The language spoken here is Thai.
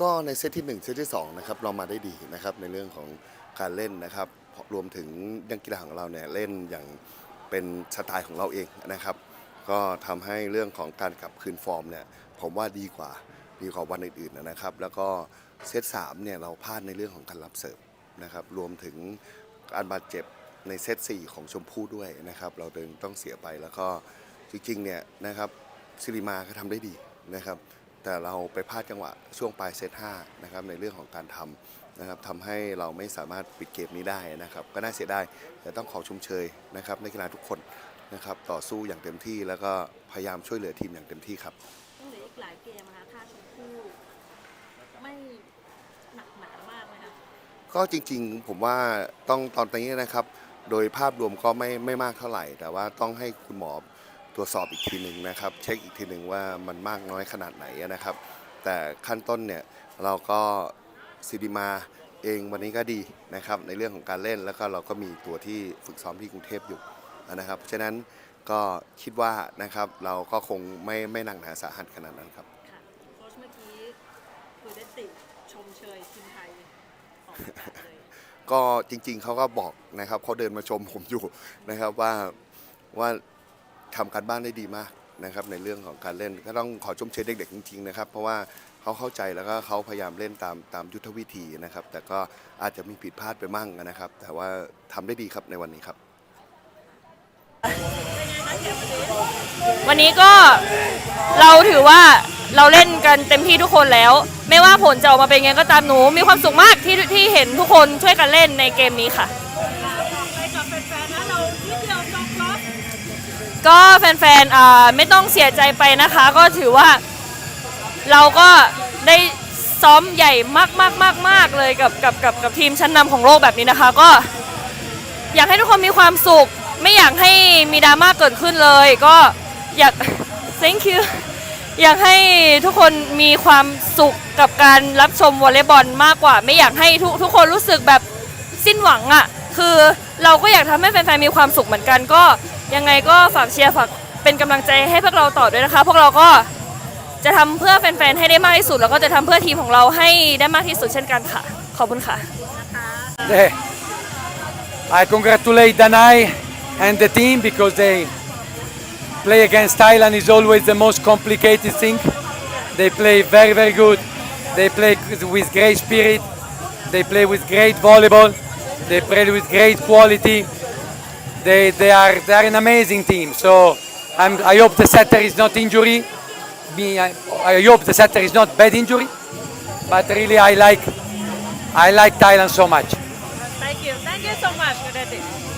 ก็ในเซตที่ 1 เซตที่2นะครับเรามาได้ดีนะครับในเรื่องของการเล่นนะครับรวมถึงนักกีฬาของเราเนี่ยเล่นอย่างเป็นสไตล์ของเราเองนะครับ ก็ทำให้เรื่องของการกลับคืนฟอร์มเนี่ยผมว่าดีกว่าดีกว่าวันอื่นๆนะครับ แล้วก็เซต3เนี่ยเราพลาดในเรื่องของการรับเสิร์ฟนะครับรวมถึงการบาดเจ็บในเซต4ของชมพู่ด้วยนะครับ เราเดินต้องเสียไปแล้วก็จริงๆเนี่ยนะครับซิริมาก็ทำได้ดีนะครับ แต่เราไปพลาดจังหวะช่วงปลายเซต5นะครับในเรื่องของการทำนะครับทำให้เราไม่สามารถปิดเกมนี้ได้นะครับก็น่าเสียดายแต่ต้องขอชมเชยนะครับนักกีฬาทุกคนนะครับต่อสู้อย่างเต็มที่แล้วก็พยายามช่วยเหลือทีมอย่างเต็มที่ครับต้องเหลืออีกหลายเกมนะคะถ้าชมพู่ไม่หนักหนามากเลยค่ะก็จริงๆ ผมว่าต้องตอนนี้นะครับ โดยภาพรวมก็ไม่ไม่มากเท่าไหร่ แต่ว่าต้องให้คุณหมอ ตรวจสอบอีกทีหนึ่งนะครับ เช็คอีกทีหนึ่งว่ามันมากน้อยขนาดไหนนะครับ แต่ขั้นต้นเนี่ยเราก็ซิดิมาเองวันนี้ก็ดีนะครับในเรื่องของการเล่นแล้วก็เราก็มีตัวที่ฝึกซ้อมที่กรุงเทพอยู่นะครับฉะนั้นก็คิดว่านะครับเราก็คงไม่ไม่หนักหนาสาหัสขนาดนั้นครับค่ะโค้ชเมื่อกี้คือได้ติชมเชยทีมไทยออกอากาศเลยก็จริงๆเขาก็บอกนะครับเขาเดินมาชมผมอยู่นะครับว่าว่า ทำการบ้านได้ดีมากนะครับในเรื่องของการเล่นก็ต้องขอชมเชยเด็กๆจริงๆนะครับเพราะว่าเขาเข้าใจแล้วก็เขาพยายามเล่นตามตามยุทธวิธีนะครับ แต่ก็อาจจะมีผิดพลาดไปมั่งนะครับ แต่ว่าทำได้ดีครับในวันนี้ครับ วันนี้ก็เราถือว่าเราเล่นกันเต็มที่ทุกคนแล้ว ไม่ว่าผลจะออกมาเป็นไงก็ตามหนูมีความสุขมากที่ที่เห็นทุกคนช่วยกันเล่นในเกมนี้ค่ะ ก็แฟนๆอ่าไม่ต้องเสียใจไปนะคะ ก็ถือว่าเราก็ได้ซ้อมใหญ่มากๆๆๆเลยกับกับกับกับทีมชั้นนำของโลกแบบนี้นะคะ ก็อยากให้ทุกคนมีความสุข ไม่อยากให้มีดราม่าเกิดขึ้นเลย ก็อยาก thank you อยากให้ทุกคนมีความสุขกับการรับชมวอลเลย์บอลมากกว่า ไม่อยากให้ทุกทุกคนรู้สึกแบบสิ้นหวังอะ่ะคือเราก็อยากทำให้แฟนๆมีความสุขเหมือนกันก็ ยังไงก็ฝากเชียร์ฝากเป็นกำลังใจให้พวกเราต่อด้วยนะคะ พวกเราก็จะทำเพื่อแฟนๆให้ได้มากที่สุด แล้วก็จะทำเพื่อทีมของเราให้ได้มากที่สุดเช่นกันค่ะ ขอบคุณค่ะ Yeah. I congratulate Danai and the team because they play against Thailand is always the most complicated thing. They play very very good. They play with great spirit. They play with great volleyball. They play with great quality. They, they, are, they are an amazing team. So I'm, i hope the setter is not injury. Me, I, I hope the setter is not bad injury. But really, I like, I like Thailand so much. Thank you. Thank you so much, Gudeti.